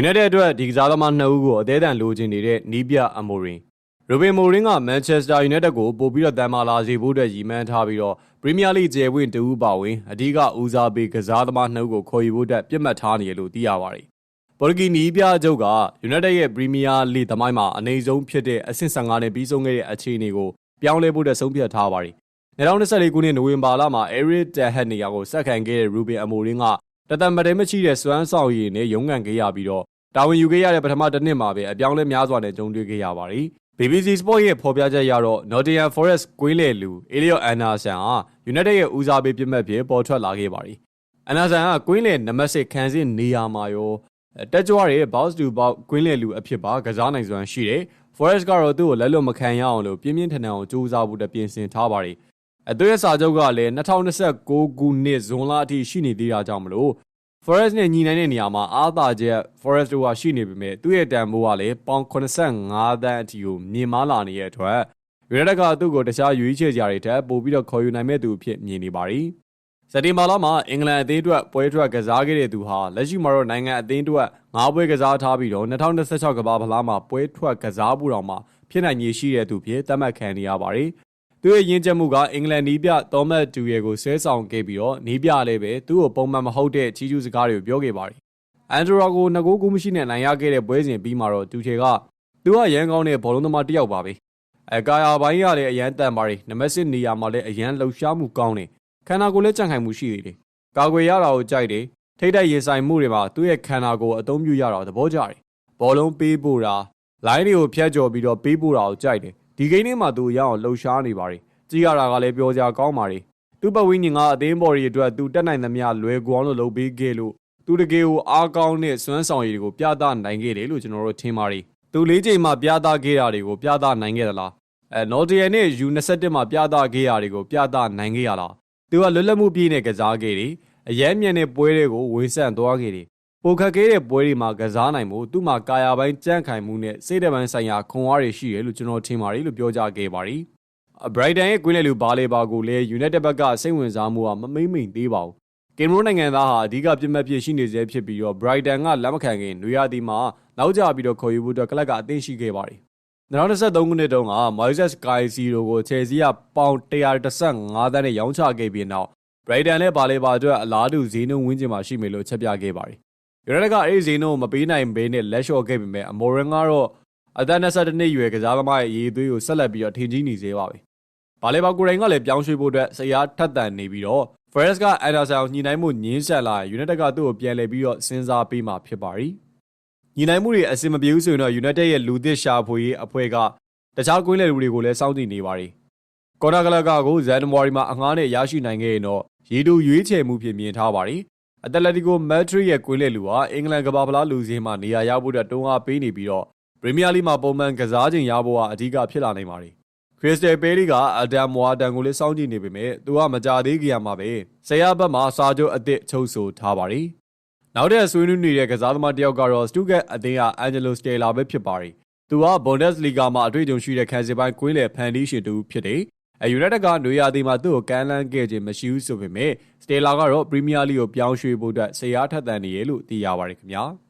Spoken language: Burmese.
United အတွက်ဒီကစားသမားနှစ်ဦးကိုအသေးအံလိုချင်နေတဲ့နီးပြအမိုရင်ရိုဘင်မိုရင်က Manchester United ကိုပို့ပြီးတော့တန်မာလာစေဖို့အတွက်ရည်မှန်းထားပြီးတော့ Premier League ကျယ်ဝင့်တူဦးပါဝင်အဓိကဦးစားပေးကစားသမားနှစ်ဦးကိုခေါ်ယူဖို့အတွက်ပြစ်မှတ်ထားနေရလို့သိရပါတယ်။ပေါ်တူဂီနီးပြချုပ်က United ရဲ့ Premier League သမိုင်းမှာအနေဆုံးဖြစ်တဲ့အဆင့်15နဲ့ပြီးဆုံးခဲ့တဲ့အခြေအနေကိုပြောင်းလဲဖို့အတွက်ဆုံးဖြတ်ထားပါတယ်။2024ခုနှစ်နိုဝင်ဘာလမှာ Eric Ten Hag နေရာကိုဆက်ခံခဲ့တဲ့ Ruben Amorim က တသက်မတည်းမရှိတဲ့စွမ်းဆောင်ရည်နဲ့ရုန်းကန်ခဲ့ရပြီးတော့တာဝန်ယူခဲ့ရတဲ့ပထမတစ်နှစ်မှာပဲအပြောင်းလဲများစွာနဲ့ကြုံတွေ့ခဲ့ရပါတယ်။ BBC Sport ရဲ့ဖော်ပြချက်အရတော့ Nottingham Forest ကွင်းလေလူ Elliot Anderson ဟာ United ရဲ့ဦးစားပေးပြစ်မှတ်ဖြစ်ပေါ်ထွက်လာခဲ့ပါတယ်။ Anderson ကကွင်းလေနံပါတ်6ခန်းစစ်နေရာမှာရောတက်ကြွတဲ့ box to box ကွင်းလေလူအဖြစ်ပါကစားနိုင်စွမ်းရှိတယ်။ Forest ကတော့သူ့ကိုလက်လွတ်မခံရအောင်လို့ပြင်းပြင်းထန်ထန်အောင်စူးစမ်းဖို့တပြင်ဆင်ထားပါတယ်။ အသွေးရဲ့စာချုပ်ကလည်း2026ခုနှစ်ဇွန်လအထိရှိနေသေးတာကြောင့်မလို့ Forest နဲ့ညီနိုင်တဲ့နေရာမှာအားသာချက် Forest တို့ကရှိနေပေမဲ့သူ့ရဲ့တန်ဖိုးကလည်းပေါင်85သန်းအထိကိုမြင့်မားလာနေတဲ့အတွက် United ကသူ့ကိုတခြားရွေးချယ်ကြတွေထက်ပိုပြီးတော့ခေါ်ယူနိုင်မဲ့သူအဖြစ်မြင်နေပါတယ်။စက်တင်ဘာလမှာအင်္ဂလန်အသင်းအတွက်ပွဲထွက်ကစားခဲ့တဲ့သူဟာလက်ရှိမှာတော့နိုင်ငံအသင်းအတွက်၅ပွဲကစားထားပြီးတော့2026ကမ္ဘာဖလားမှာပွဲထွက်ကစားဖို့တောင်မှဖြစ်နိုင်ရည်ရှိတဲ့သူဖြစ်သတ်မှတ်ခံနေရပါတယ်။ သူ့ရဲ့ရင်းချက်မှုကအင်္ဂလန်နီးပြသောမတ်တူရဲကိုဆွဲဆောင်ခဲ့ပြီးတော့နီးပြလည်းပဲသူ့ကိုပုံမှန်မဟုတ်တဲ့ချီးကျူးစကားတွေကိုပြောခဲ့ပါတယ်။အန်ဒရိုကိုငကိုးကူးမရှိနဲ့နိုင်ရခဲ့တဲ့ပွဲစဉ်ပြီးမှာတော့တူချေကသူကရန်ကောင်းတဲ့ဘောလုံးသမားတစ်ယောက်ပါပဲ။အကာယာပိုင်းကလည်းအရန်တန်ပါတယ်။နံပါတ်7နေရာမှာလည်းအရန်လှုပ်ရှားမှုကောင်းတယ်။ခန္ဓာကိုယ်လည်းကြံ့ခိုင်မှုရှိသေးတယ်။ကာကွယ်ရတာကိုကြိုက်တယ်။ထိတ်တိုက်ရင်ဆိုင်မှုတွေမှာသူ့ရဲ့ခန္ဓာကိုယ်အသုံးပြုရတာသဘောကျတယ်။ဘောလုံးပေးဖို့တာလိုင်းတွေကိုဖျက်ကျော်ပြီးတော့ပေးဖို့တာကိုကြိုက်တယ်။ ဒီဂိမ်းထဲမှာသူရအောင်လှုပ်ရှားနေပါတယ်။ကြည့်ရတာကလည်းပြောစရာကောင်းပါလေသူ့ပဝင်းညင်ကအသင်းပေါ်ရီအတွက်သူတက်နိုင်သမျှလွယ်ကွာလို့လုပ်ပေးခဲ့လို့သူတကယ်ကိုအားကောင်းတဲ့စွမ်းဆောင်ရည်တွေကိုပြသနိုင်ခဲ့တယ်လို့ကျွန်တော်တို့ထင်ပါတယ်သူလေးချိန်မှာပြသခဲ့တာတွေကိုပြသနိုင်ခဲ့သလားအဲနော်တီယန်နဲ့ U21 မှာပြသခဲ့တာတွေကိုပြသနိုင်ခဲ့ရလားသူကလွတ်လပ်မှုပြည့်နဲ့ကစားခဲ့တယ်အရန်မြန်တဲ့ပွဲတွေကိုဝင်ဆန့်သွားခဲ့တယ် ပိုခက်ခဲတဲ့ပွဲတွေမှာကစားနိုင်မှုသူ့မှာကာယာပိုင်းကြန့်ခိုင်မှုနဲ့စိတ်ဓာတ်ပိုင်းဆိုင်ရာခွန်အားတွေရှိတယ်လို့ကျွန်တော်ထင်ပါတယ်လို့ပြောကြားခဲ့ပါတယ် Brighton ရဲ့ကွင်းလယ်လူဘာလေဘာကိုလည်း United ဘက်ကစိတ်ဝင်စားမှုကမမိမ့်မိန်သေးပါဘူး။ကင်မရွန်နိုင်ငံသားဟာအဓိကပြစ်မှတ်ဖြစ်ရှိနေစေဖြစ်ပြီးတော့ Brighton ကလက်မခံခင်နွေရာသီမှာနောက်ကျပြီးတော့ခေါ်ယူဖို့အတွက်ကလပ်ကအသင့်ရှိခဲ့ပါတယ်။2023ခုနှစ်တုန်းက Moises Caicedo ကို Chelsea ကပေါင်135သန်းနဲ့ရောင်းချခဲ့ပြီးနောက် Brighton နဲ့ဘာလေဘာအတွက်အလားတူဈေးနှုန်းဝန်းကျင်မှာရှိမယ်လို့ချက်ပြခဲ့ပါတယ်။ United ကအဲ့ဒီဈေးနှုန်းကိုမပေးနိုင်ဘဲနဲ့လက်လျှော့ခဲ့ပေမဲ့ Amorim ကတော့အသက်22နှစ်အရွယ်ကစားသမားရဲ့အရေးအသွေးကိုဆက်လက်ပြီးတော့ထင်ကြီးနေသေးပါပဲ။ဘာလေဘာကိုရိုင်းကလည်းပြောင်းရွှေ့ဖို့အတွက်စရာထက်သန်နေပြီးတော့ Forest ကအန်ဒါဆန်ကိုညှိနှိုင်းမှုညင်းဆက်လာရင် United ကသူ့ကိုပြန်လည်ပြီးတော့စဉ်းစားပေးမှာဖြစ်ပါရီ။ညှိနှိုင်းမှုတွေအဆင်မပြေဘူးဆိုရင်တော့ United ရဲ့လူသစ်ရှာဖွေရေးအဖွဲ့ကတခြားကွင်းလယ်လူတွေကိုလည်းစောင့်ကြည့်နေပါရီ။ကော်နာကလကကိုဇန်နဝါရီမှာအငှားနဲ့ရရှိနိုင်ခဲ့ရင်တော့ရေတူရွေးချယ်မှုဖြစ်မြင်ထားပါရီ။ အတလက်တီကိုမက်ထရီရဲ့ကွင်းလယ်လူဟာအင်္ဂလန်ကဘာဖလားလူစင်းမှာနေရာရဖို့အတွက်တွန်းအားပေးနေပြီးတော့ပရီးမီးယားလိမှာပုံမှန်ကစားချိန်ရဖို့ကအဓိကဖြစ်လာနိုင်ပါတယ်ခရစ္စတယ်ပဲလီကအဒမ်မွာတန်ကိုလည်းစောင့်ကြည့်နေပေမဲ့သူကမကြသေးခင်မှာပဲဆရာဘက်မှာစာချုပ်အစ်စ်ချုပ်ဆိုထားပါတယ်။နောက်တဲ့ဆွေးနွေးနေတဲ့ကစားသမားတယောက်ကတော့စတူဂက်အသင်းကအန်ဂျလိုစတေလာပဲဖြစ်ပါတယ်။သူကဘွန်ဒက်စ်လီဂါမှာအတွေ့အကြုံရှိတဲ့ခံစစ်ပိုင်းကွင်းလယ်ဖန်တီးရှင်တူဖြစ်တယ်။ အယူနိုက်တက်ကနွေရာသီမှာသူ့ကိုကမ်းလှမ်းခဲ့ခြင်းမရှိဘူးဆိုပေမဲ့စတေလာကတော့ပရီးမီးယားလိကိုပြောင်းရွှေ့ဖို့အတွက်ဆရာထက်သန်နေရလို့သိရပါတယ်ခင်ဗျာ။